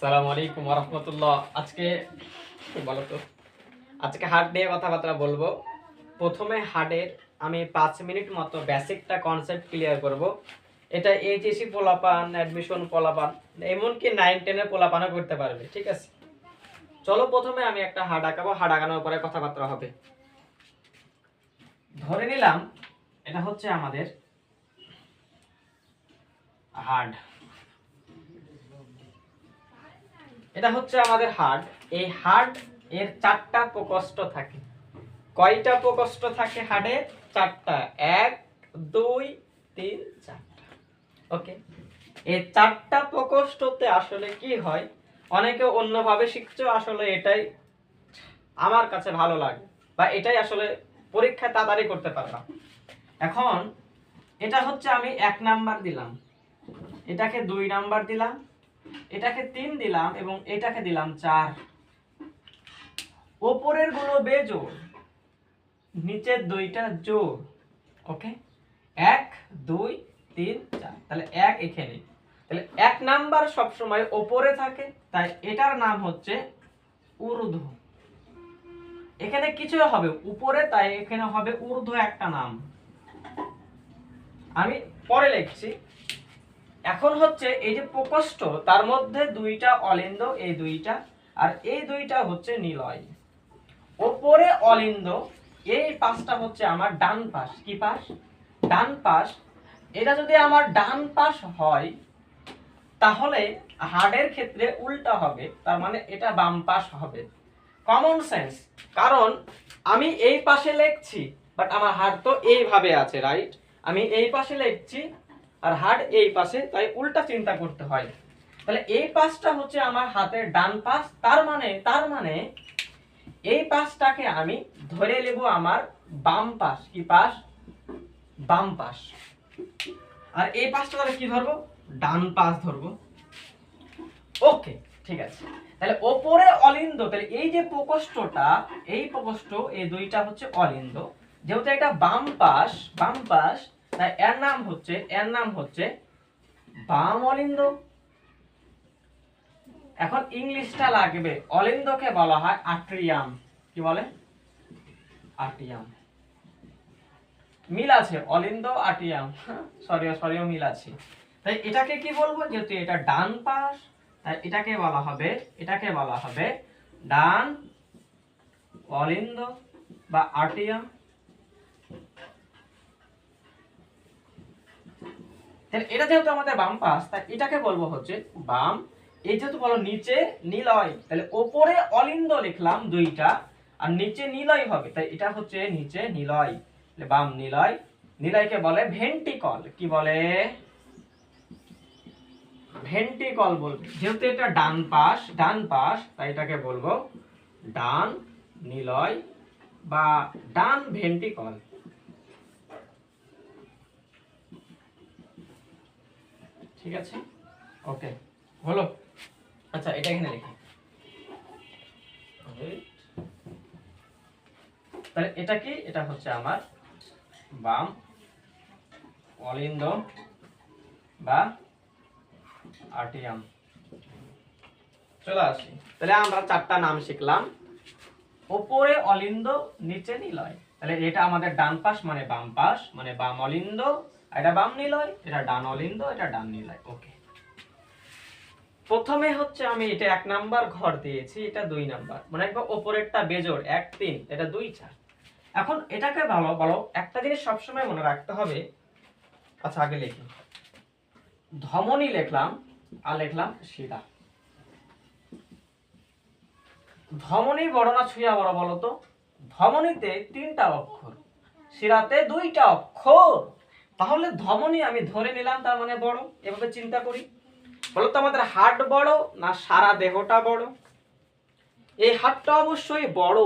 সালামু আলাইকুম রহমতুল্লাহ। আজকে বলো তো, আজকে হার্ট নিয়ে কথাবার্তা বলব। প্রথমে হার্টের আমি পাঁচ মিনিট মতো বেসিকটা কনসেপ্ট ক্লিয়ার করব। এটা এইচএসি পোলাপান অ্যাডমিশন পোলাপান, এমনকি নাইন টেনের পোলাপানও করতে পারবে, ঠিক আছে? চলো প্রথমে আমি একটা হাড় আঁকাবো হাড় আঁকানোর পরে কথাবার্তা হবে। ধরে নিলাম, এটা হচ্ছে আমাদের হার্ড এটা হচ্ছে আমাদের হার্ট এই হার্ট এর চারটা প্রকোষ্ঠ থাকে। কয়টা প্রকোষ্ঠ থাকে হার্টে চারটা। এক, দুই, তিন চারটা ওকে এই চারটা প্রকোষ্ঠতে আসলে কি হয়? অনেকে অন্যভাবে শিখছো, আসলে এটাই আমার কাছে ভালো লাগে। বা এটাই আসলে পরীক্ষা তাড়াতাড়ি করতে পারলাম এখন, এটা হচ্ছে আমি এক নাম্বার দিলাম। এটাকে দুই নাম্বার দিলাম। এটাকে তিন দিলাম এবং এটাকে দিলাম চার। ওপরেরগুলো বেজোড়, নিচের দুইটা জোড় ওকে এক, দুই, তিন, চার। তাহলে এক এখানে। তাহলে এক নাম্বার সবসময় ওপরে থাকে, তাই এটার নাম হচ্ছে ঊর্ধ্ব। এখানে কিছু হবে উপরে, তাই এখানে হবে ঊর্ধ্ব একটা নাম। আমি পরে লিখছি। এখন হচ্ছে এই যে প্রকোষ্ঠ, তার মধ্যে দুইটা অলিন্দ, এই দুইটা, আর এই দুইটা হচ্ছে নিলয়। ওপরে অলিন্দ, এই পাশটা হচ্ছে আমার ডান পাশ। কি পাশ? ডান পাশ। এটা যদি আমার ডান পাশ হয়, তাহলে হার্ডের ক্ষেত্রে উল্টা হবে, তার মানে এটা বাম পাশ হবে। কমন সেন্স কারণ আমি এই পাশে লিখছি বাট আমার হার্ট তো এইভাবে আছে রাইট আমি এই পাশে লিখছি আর হার্ট এই পাশে, তাই উল্টা চিন্তা করতে হয়। তাহলে এই পাশটা হচ্ছে আমার হাতের ডান পাশ, তার মানে তার মানে এই পাশটাকে আমি ধরে নেব আমার বাম পাশ, কি পাশ? বাম পাশ। আর এই পাশটা তাহলে কি ধরবো? ডান পাশ ধরবো। ওকে ঠিক আছে। তাহলে ওপরে অলিন্দ, তাহলে এই যে প্রকোষ্ঠটা, এই প্রকোষ্ঠ, এই দুইটা হচ্ছে অলিন্দ। যেহেতু এটা বাম পাশ বাম পাশ তাই এর নাম হচ্ছে, এর নাম হচ্ছে বাম অলিন্দ এখন ইংলিশটা লাগবে অলিন্দকে বলা হয় আট্রিয়াম। কি বলে? আট্রিয়াম। মিল আছে অলিন্দ আটিয়াম সরি সরিও মিল আছে। তাই এটাকে কি বলব? যেহেতু এটা ডান পাশ, তাই এটাকে বলা হবে, এটাকে বলা হবে ডান অলিন্দ বা আটিয়াম তাহলে এটা যেহেতু আমাদের বাম পাশ, তাই এটাকে বলব হচ্ছে বাম। এই যেহেতু বলো নিচে নিলয়, তাহলে ওপরে অলিন্দ লিখলাম দুইটা, আর নিচে নিলয় হবে, তাই এটা হচ্ছে নিচে নিলয়। বাম নিলয়, নিলয়কে বলে ভেন্টিকল। কি বলে? ভেন্টিকল বলবে। যেহেতু এটা ডান পাশ ডান পাশ, তাই এটাকে বলব ডান নিলয় বা ডান ভেন্টিকল। ঠিক আছে? ওকে হলো। আচ্ছা এটা এখানে লিখি। তাহলে এটা কি? এটা হচ্ছে আমার বাম অলিন্দ বা আর্টিয়াম চলে আসি। তাহলে আমরা চারটা নাম শিখলাম। ওপরে অলিন্দ, নিচে নিলয়। তাহলে এটা আমাদের ডান পাশ মানে বাম পাশ মানে বাম অলিন্দ এটা বাম নিলয় এটা ডান অলিন্দ এটা ডান নিলয়। ওকে প্রথমে হচ্ছে আমি এটা এক নাম্বার ঘর দিয়েছি এটা দুই নাম্বার। মানে একবার ওপরেরটা বেজোড় এক তিন এটা দুই চার। এখন এটাকে ভালো বলো একটা জিনিস সবসময় মনে রাখতে হবে। আচ্ছা আগে লিখি। ধমনী লিখলাম আর লিখলাম শিরা। ধমনী বড় না ছুঁয়া বড় বলো তো। ধমনীতে তিনটা অক্ষর শিরাতে দুইটা অক্ষর। তাহলে ধমনী আমি ধরে নিলাম তার মানে বড়, এভাবে চিন্তা করি। বলো তো আমাদের হাট বড় না সারা দেহটা বড়? এই হাটটা অবশ্যই বড়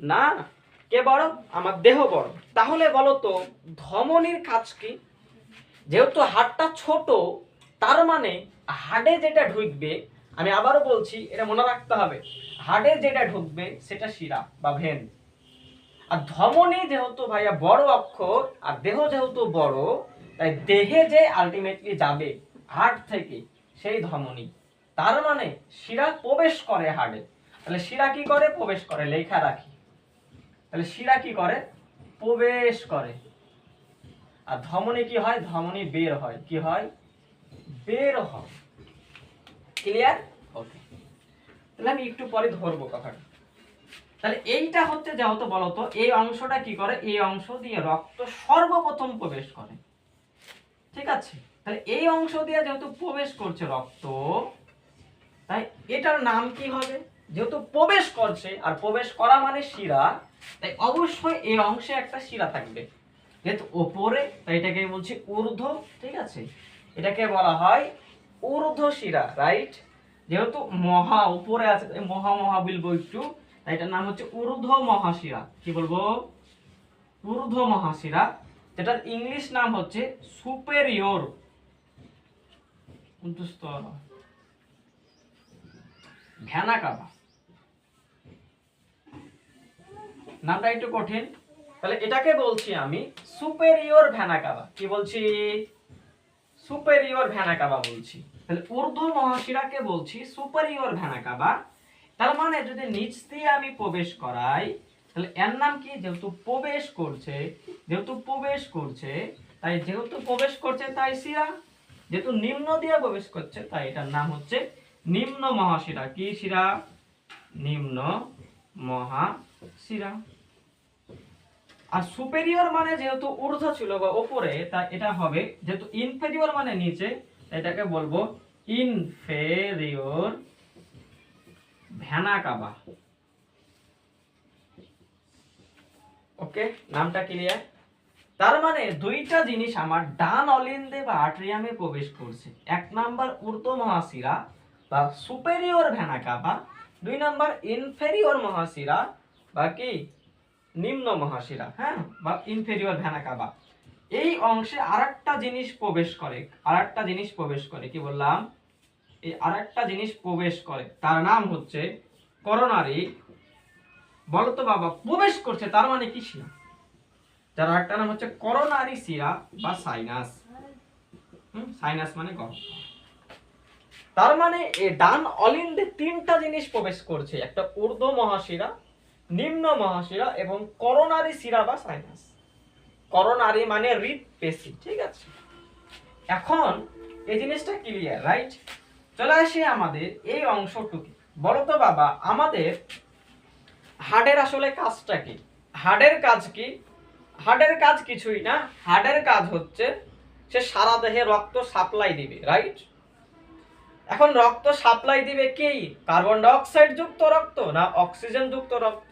না, কে বড়? আমার দেহ বড়। তাহলে বলো তো, ধমনীর কাজ কি? যেহেতু হাড়টা ছোট, তার মানে হাড়ে যেটা ঢুকবে, আমি আবারও বলছি, এটা মনে রাখতে হবে হাড়ে যেটা ঢুকবে, সেটা শিরা বা ভেন। আর ধমনী যেহেতু ভাইয়া বড় অক্ষর, আর দেহ যেহেতু বড়, তাই দেহে যে আলটিমেটলি যাবে হার্ট থেকে সেই ধমনী। তার মানে শিরা প্রবেশ করে হাড়ে তাহলে শিরা কি করে? প্রবেশ করে লেখা রাখি তাহলে শিরা কি করে? প্রবেশ করে। আর ধমনী কি হয়? ধমনী বের হয়। কি হয়? বের হয়। ক্লিয়ার ওকে তাহলে আমি একটু পরে ধরবো কথাটা। তাহলে এইটা হচ্ছে যেহেতু বলতো, এই অংশটা কি করে? এই অংশ দিয়ে রক্ত সর্বপ্রথম প্রবেশ করে। ঠিক আছে? তাহলে এই অংশ দিয়ে যেহেতু প্রবেশ করছে রক্ত, তাই এটার নাম কি হবে? যেহেতু প্রবেশ করছে, আর প্রবেশ করা মানে শিরা, তাই অবশ্যই এই অংশে একটা শিরা থাকবে। যেহেতু ওপরে, তাই এটাকে বলছি ঊর্ধ্ব, ঠিক আছে? এটাকে বলা হয় ঊর্ধ্ব শিরা রাইট যেহেতু মহা উপরে আছে মহা মহা বলব একটু তাই এটার নাম হচ্ছে ঊর্ধ্ব মহাশিরা। কি বলব? ঊর্ধ্ব মহাশিরা। যেটার ইংলিশ নাম হচ্ছে সুপেরিয়র স্তর ভ্যানাকাবা নামটা একটু কঠিন। তাহলে এটাকে বলছি আমি সুপেরিয়র ভ্যানাকাবা কি বলছি? সুপেরিয়র ভ্যানাকাবা বলছি। তাহলে ঊর্ধ্ব মহাশিরাকে বলছি সুপেরিয়র ভ্যানাকাবা তার মানে যদি নিচ দিয়ে আমি প্রবেশ করাই, তাহলে এর নাম কি? যেহেতু প্রবেশ করছে, যেহেতু প্রবেশ করছে, তাই যেহেতু প্রবেশ করছে তাই শিরা। যেহেতু নিম্ন দিয়ে প্রবেশ করছে, তাই এটার নাম হচ্ছে নিম্ন মহাশিরা। কি শিরা? নিম্ন মহাশিরা। আর সুপেরিয়র মানে যেহেতু ঊর্ধ্ব ছিল বা ওপরে, তা এটা হবে, যেহেতু ইনফেরিয়র মানে নিচে এটাকে বলব ইনফেরিয়র ভ্যানাকাবা ওকে নামটা ক্লিয়ার তার মানে দুইটা জিনিস আমার ডান অলিন্দে বা আট্রিয়ামে প্রবেশ করছে। এক নাম্বার ঊর্ধ্ব মহাশিরা বা সুপেরিয়র ভ্যানাকাবা দুই নাম্বার ইনফেরিয়র মহাশিরা বা কি? নিম্ন মহাশিরা হ্যাঁ বা ইনফেরিয়র ভ্যানাকাবা এই অংশে আরেকটা জিনিস প্রবেশ করে, আরেকটা জিনিস প্রবেশ করে, কি বললাম? এই আরেকটা জিনিস প্রবেশ করে, তার নাম হচ্ছে করোনারি বলো তো বাবা, প্রবেশ করছে, তার মানে কি শিরা? একটা নাম হচ্ছে করোনারি শিরা বা সাইনাস। সাইনাস মানে তার মানে ডান অলিন্দে তিনটা জিনিস প্রবেশ করছে, একটা ঊর্ধ্ব মহাশিরা, নিম্ন মহাশিরা এবং করোনারি শিরা বা সাইনাস। করোনারি মানে হৃদপেশি ঠিক আছে? এখন এই জিনিসটা ক্লিয়ার রাইট চলে আসি আমাদের এই অংশটুকু। বলো তো বাবা, আমাদের হার্টের আসলে কাজটা কি? হার্টের কাজ কি? হার্টের কাজ কিছুই না হার্টের কাজ হচ্ছে সে সারা দেহে রক্ত সাপ্লাই দিবে রাইট এখন রক্ত সাপ্লাই দিবে কি? কার্বন ডাইঅক্সাইড যুক্ত রক্ত না অক্সিজেন যুক্ত রক্ত?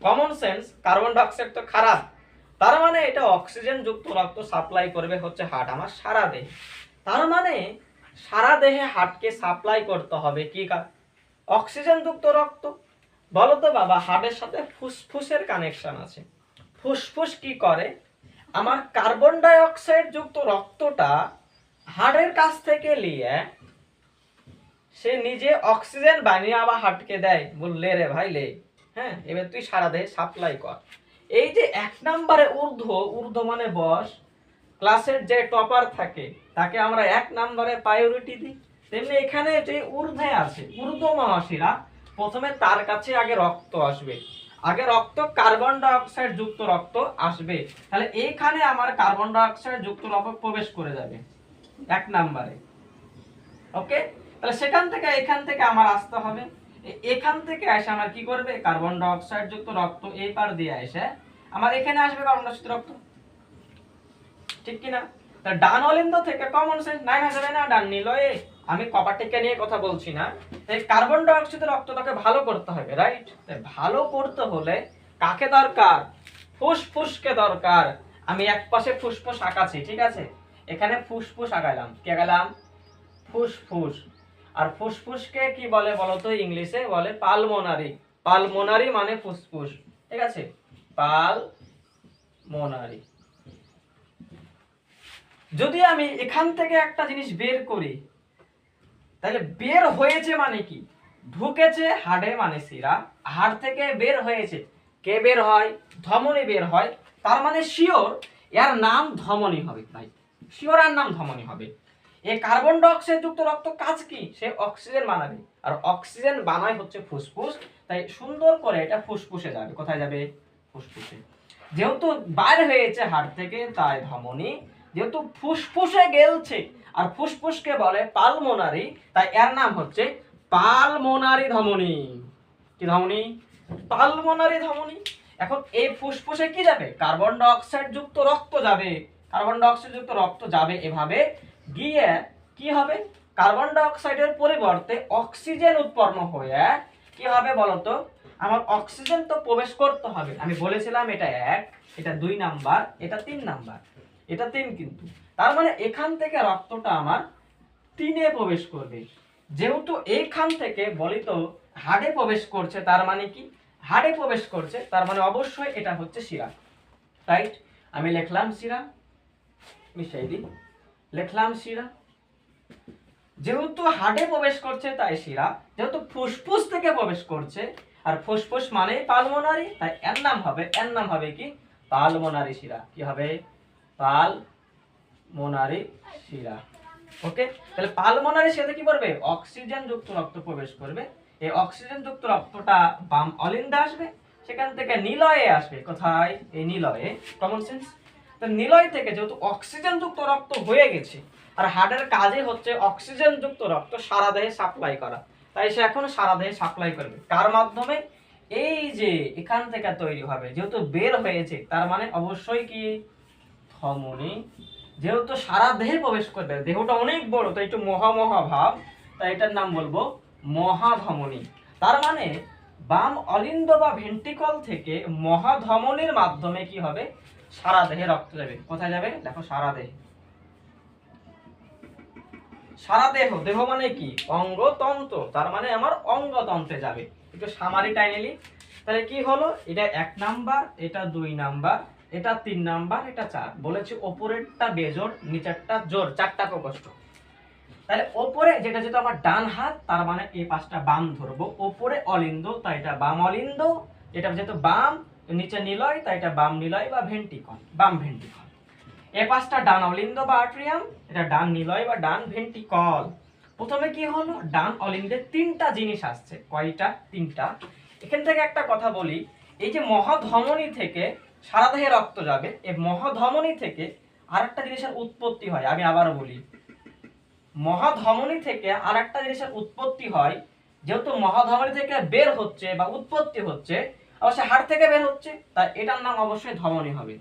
কমন সেন্স কার্বন ডাইঅক্সাইড তো খারাপ। তার মানে এটা অক্সিজেন যুক্ত রক্ত সাপ্লাই করবে হচ্ছে হার্ট আমার সারা দেহে। তার মানে সারা দেহে হার্টকে সাপ্লাই করতে হবে, কি কা- অক্সিজেন যুক্ত রক্ত। বলো তো বাবা হার্টের সাথে ফুসফুসের কানেকশন আছে। ফুসফুস কি করে? আমার কার্বন ডাই অক্সাইড যুক্ত রক্তটা হাড়ের কাছ থেকে নিয়ে সে নিজে অক্সিজেন বানিয়ে আবার হার্টকে দেয়। বললে রে ভাই, লে। হ্যাঁ এবার তুই সারা দেহে সাপ্লাই কর। এই যে এক নম্বরে ঊর্ধ্ব ঊর্ধ্ব মানে বস ক্লাসের যে টপার থাকে তাকে আমরা এক নম্বরে প্রায়োরিটি দিই। তেমনি এখানে যে ঊর্ধ্বে আছে ঊর্ধ্ব মহাশিরা প্রথমে তার কাছে আগে রক্ত আসবে। আগে রক্ত কার্বন ডাইঅক্সাইড যুক্ত রক্ত আসবে। তাহলে এইখানে আমার কার্বন ডাইঅক্সাইড যুক্ত রক্ত প্রবেশ করে যাবে, এক নম্বরে। ওকে তাহলে সেখান থেকে এখান থেকে আমার আসতে হবে। এখান থেকে এসে আমার কি করবে? কার্বন ডাইঅক্সাইড যুক্ত রক্ত এই পার দিয়ে এসে আমার এখানে আসবে কার্বন ডাইঅক্সাইড রক্ত। ঠিক কি না তা ডান অলিন্দ থেকে কমন সেন্স নাই না না ডান নিল এ। আমি কপারটিকে নিয়ে কথা বলছি না। এই কার্বন ডাইঅক্সাইডের রক্তটাকে ভালো করতে হবে রাইট ভালো করতে হলে কাকে দরকার? ফুসফুসকে দরকার। আমি এক পাশে ফুসফুস আঁকাছি, ঠিক আছে? এখানে ফুসফুস আঁকাইলাম কে গেলাম ফুসফুস। আর ফুসফুসকে কি বলে বলতো ইংলিশে? বলে পালমোনারি। পালমোনারি মানে ফুসফুস, ঠিক আছে? পাল মোনারি যদি আমি এখান থেকে একটা জিনিস বের করি, তাহলে বের হয়েছে মানে কি? ঢুকেছে হাড়ে মানে শিরা, হাড় থেকে বের হয়েছে। কে বের হয়? ধমনী বের হয়। তার মানে শিওর, এর নাম ধমনী হবে ভাই। শিওর আর নাম ধমনী হবে। এ কার্বন ডাইঅক্সাইড যুক্ত রক্ত কাজ কি? সে অক্সিজেন বানাবে। আর অক্সিজেন বানায় হচ্ছে ফুসফুস, তাই সুন্দর করে এটা ফুসফুসে যাবে। কোথায় যাবে? ফুসফুসে। যেহেতু বাইর হয়েছে হাড় থেকে, তাই ধমনী যেহেতু ফুসফুসে গেলছে। আর ফুসফুসকে বলে পালমোনারি, তাই এর নাম হচ্ছে পালমোনারি ধমনী। কি ধমনী? পালমোনারি ধমনী। এখন এই ফুসফুসে কি যাবে? কার্বন ডাইঅক্সাইড যুক্ত রক্ত যাবে। কার্বন ডাইঅক্সাইড যুক্ত রক্ত যাবে এভাবে। গিয়ে কি হবে? কার্বন ডাইঅক্সাইডের পরিবর্তে অক্সিজেন উৎপন্ন হয়ে কি হবে বলতো? আমার অক্সিজেন তো প্রবেশ করতে হবে। আমি বলেছিলাম এটা এক, এটা দুই নাম্বার, এটা তিন নাম্বার। এটা তিন কিন্তু। তার মানে এখান থেকে রক্তটা আমার তিনে প্রবেশ করবে। যেহেতু এইখান থেকে বলি তো হাড়ে প্রবেশ করছে, তার মানে কি? হাড়ে প্রবেশ করছে, তার মানে অবশ্যই এটা হচ্ছে শিরা। রাইট আমি লিখলাম শিরা, মিশাই দিই। লিখলাম শিরা। যেহেতু হাড়ে প্রবেশ করছে, তাই শিরা। যেহেতু ফুসফুস থেকে প্রবেশ করছে, আর ফুসফুস মানে পালমোনারি, তাই এর নাম হবে, এর নাম হবে কি? পালমোনারি শিরা। কি হবে? পাল মোনারি শিরা। ওকে? তাহলে পালমোনারি শিরাতে কি করবে? অক্সিজেন যুক্ত রক্ত প্রবেশ করবে। এই অক্সিজেন যুক্ত রক্তটা বাম অলিন্দে আসবে। সেখান থেকে নিলয়ে আসবে। কোথায়? এই নিলয়ে। কমন সেন্স নিলয় থেকে যেহেতু অক্সিজেন যুক্ত রক্ত হয়ে গেছে, আর হার্টের কাজে হচ্ছে অক্সিজেন যুক্ত রক্ত সারা দেহে সাপ্লাই করা। তাই সে এখন সারা দেহে সাপ্লাই করবে। কার মাধ্যমে? এই যে এখান থেকে তৈরি হবে, যেহেতু বের হয়েছে, তার মানে অবশ্যই কি? ধমনী। যেহেতু সারা দেহে প্রবেশ করবে, দেহটা অনেক বড়, তাই একটু মহা মহা ভাব তাই এটার নাম বলব মহাধমনী। তার মানে বাম অলিন্দ বা ভেন্ট্রিকল থেকে মহাধমনীর মাধ্যমে কি হবে? সারা দেহে রক্ত যাবে। কোথায় যাবে? দেখো, সারা দেহে। সারা দেহ। দেহ মানে কি? অঙ্গতন্ত্র। তার মানে আমার অঙ্গতন্ত্রে যাবে। একটু সামারি টাইনেলি। তাহলে কি হলো? এটা এক নাম্বার, এটা দুই নাম্বার এটা তিন নাম্বার, এটা চার। বলেছি ওপরেরটা বেজোর নিচেরটা জোর চারটা প্রকোষ্ঠ। তাহলে ওপরে যেটা যেটা আমার ডান হাত, তার মানে এই পাঁচটা বাম ধরবো। ওপরে অলিন্দ, তাই এটা বাম অলিন্দ। এটা যেহেতু বাম, নিচে নিলয়, তাই এটা বাম নিলয় বা ভেন্টিকল, বাম ভেন্টিকল। এ পাঁচটা ডান অলিন্দ বা আট্রিয়াম, এটা ডান নিলয় বা ডান ভেন্টিকল। প্রথমে কি হলো? ডান অলিন্দে তিনটা জিনিস আসছে, কয়টা? তিনটা। এখান থেকে একটা কথা বলি, এই যে মহাধমনী থেকে সারা দেহে রক্ত যাবে এই মহাধমনী থেকে আরেকটা জিনিসের উৎপত্তি হয়, আমি আবারও বলি। মহাধমনী থেকে আরেকটা জিনিসের উৎপত্তি হয়, যেহেতু মহাধমনী থেকে বের হচ্ছে বা উৎপত্তি হচ্ছে অবশ্যই হাড় থেকে বের হচ্ছে, তাই এটার নাম অবশ্যই ধমনী হবে।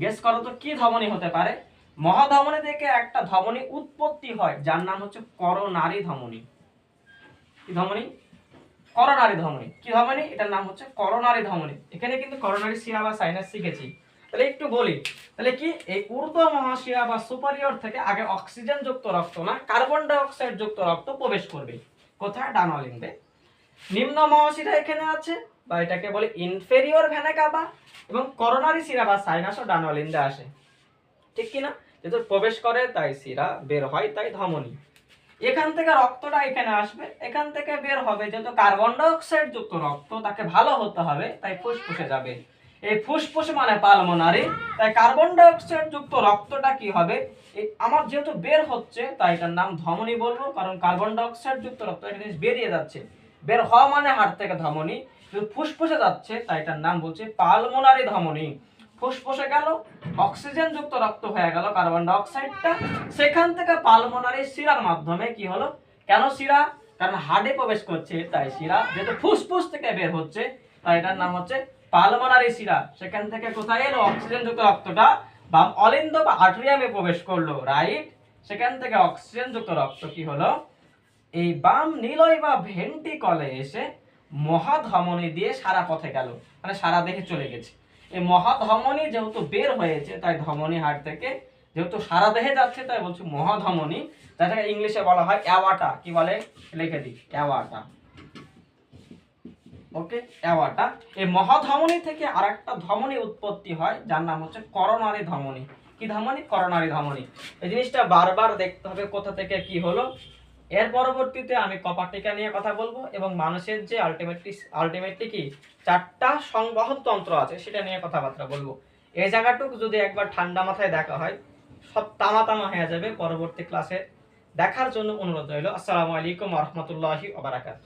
গেস করো তো কি ধমনী হতে পারে? মহাধমনী থেকে একটা ধমনী উৎপত্তি হয়, যার নাম হচ্ছে করোনারি ধমনী। কি ধমনী? করোনারি ধমনী। কি ধমনী? এটার নাম হচ্ছে করোনারি ধমনী। এখানে কিন্তু করোনারি শিরা বা সাইনাস শিখেছি। তাহলে একটু বলি। তাহলে কি? এই ঊর্ধ্ব মহাশিরা বা সুপারিয়র থেকে আগে অক্সিজেন যুক্ত রক্ত না কার্বন ডাই অক্সাইড যুক্ত রক্ত প্রবেশ করবে। কোথায়? ডান অলিন্দে নিম্ন মহাশিরা এখানে আছে, বা এটাকে বলে ইনফেরিয়র ভেনা কাবা এবং করোনারি শিরা বা সাইনাসও ডান অলিন্দে আসে। ঠিক কি না যেহেতু প্রবেশ করে, তাই শিরা বের হয়, তাই ধমনী। এখান থেকে রক্তটা এখানে আসবে, এখান থেকে বের হবে। যেহেতু কার্বন ডাইঅক্সাইড যুক্ত রক্ত, তাকে ভালো হতে হবে, তাই ফুসফুসে যাবে। এই ফুসফুস মানে পালমোনারি, তাই কার্বন ডাইঅক্সাইড যুক্ত রক্তটা কি হবে? আমার যেহেতু বের হচ্ছে, তাই এটার নাম ধমনী বলব, কারণ কার্বন ডাইঅক্সাইড যুক্ত রক্ত একটা জিনিস বেরিয়ে যাচ্ছে। বের হওয়া মানে হাড় থেকে ধমনী ফুসফুসে যাচ্ছে, তাই এটার নাম বলছে পালমোনারি ধমনী। ফুসফুসে গেল অক্সিজেন যুক্ত রক্ত হয়ে গেল কার্বন ডাইঅক্সাইডটা। সেখান থেকে পালমোনারি শিরার মাধ্যমে কি হলো? কেন শিরা? কারণ হার্টে প্রবেশ করছে, তাই শিরা যেহেতু ফুসফুস থেকে বের হচ্ছে, তাই এটার নাম হচ্ছে পালমোনারি শিরা। সেখান থেকে কোথায় এলো? অক্সিজেন যুক্ত রক্তটা বাম অলিন্দ বা আর্টেরিয়ামে প্রবেশ করল, রাইট? সেখান থেকে অক্সিজেন যুক্ত রক্ত কি হলো? এই বাম নিলয় বা ভেন্টিকলে এসে মহাধমনী দিয়ে সারা পথে গেল। মানে সারা দেহে চলে গেছে। এই মহাধমনী যেহেতু বের হয়েছে, তাই ধমনী হাড় থেকে যেহেতু সারা দেহে যাচ্ছে, তাই বলছি মহাধমনী, যেটাকে ইংলিশে বলা হয় অ্যাওয়াটা। কি বলে? লিখে দিই, অ্যাওয়াটা। ওকে, অ্যাওয়াটা। এই মহাধমনী থেকে আরেকটা ধমনী উৎপত্তি হয়, যার নাম হচ্ছে করোনারি ধমনী। কি ধমনী? করোনারি ধমনী। এই জিনিসটা বারবার দেখতে হবে কোথা থেকে কি হলো। এর পরবর্তীতে আমি কপার টিকা নিয়ে কথা বলব এবং মানুষের যে আলটিমেটলি আলটিমেটলি কি চারটা সংবহন তন্ত্র আছে সেটা নিয়ে কথাবার্তা বলব। এই জায়গাটুক যদি একবার ঠান্ডা মাথায় দেখা হয়, সব তামা তামা হয়ে যাবে পরবর্তী ক্লাসে দেখার জন্য অনুরোধ রইল। আসসালামু আলাইকুম রহমতুল্লাহি ওবারাকাত